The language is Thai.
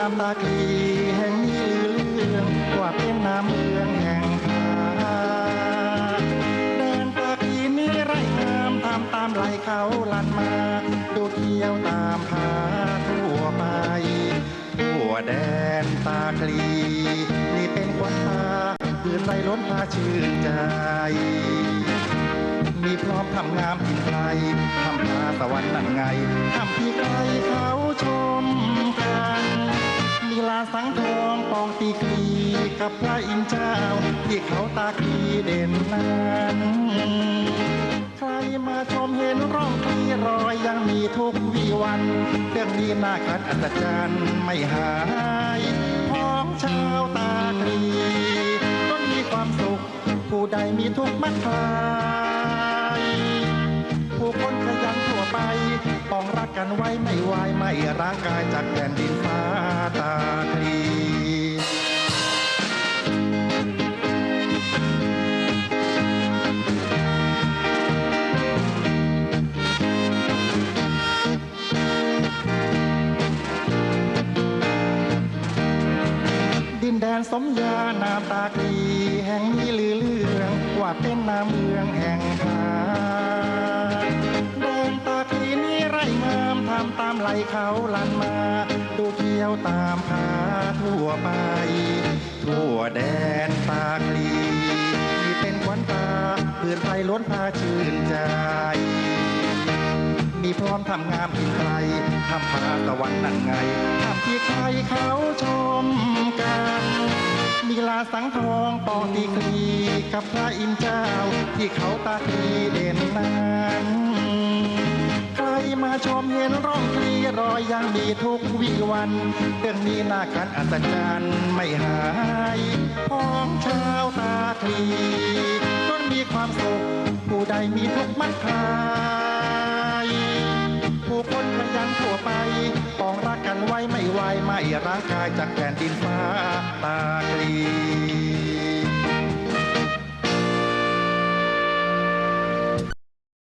ตาคลีแห่งนี้ลือเรื่องว่าเป็นน้ำเมืองแห่งผาแดนตาคลีนี้ไรงามตามตามไหลเขาลันมา ดูเที่ยวตามผาทั่วไปทั่วแดนตาคลีนี่เป็นควันตาคืนไรล้นพาชื่นใจ มีพร้อมทำงามทินไทยทำพาสวรรค์นั่นไงทำที่ใครเขาชม สังทองปองตีคลีกับพระอินเจ้า ที่เขาตาคลีเด่นนั้นใครมาชมเห็นร่องคลีรอยยังมีทุกวีวัน เรื่องนี้น่าคัดอัศจรรย์ไม่หายของชาวตาคลีต้นมีความสุข ผู้ใดมีทุกข์มัดคลายผู้คนขยันทั่วไปปองรักกันไว้ไม่วายไม่ร่างกายจากแผ่นดิน แดนสมญานามตาคลีแห่งนี้ลือเรื่องว่าเป็นน้ำเมืองแห่งผาแดนตาคลีนี้ไรงามทำตามไหลเขาลันมา ดูเที่ยวตามผาทั่วไป ทั่วแดนตาคลีนี่เป็นขวัญตาเพื่อนไทยล้นพาชื่นใจมีพร้อมทำงามทินไกลทำพาตะวันนั่นไงทำที่ใครเขาชมก สังทองปองตีคลีกับพระอินเจ้า ที่เขาตาคลีเด่นนั้นใครมาชมเห็นร่องคลีรอยยังมีทุกวิวัน เรื่องนี้น่าคันอัศจรรย์ไม่หายของชาวตาคลีต้นมีความสุขผู้ใดมีทุกข์มัดคลาย ไม่ร้างกายจากแผ่นดินฟ้าตาคลี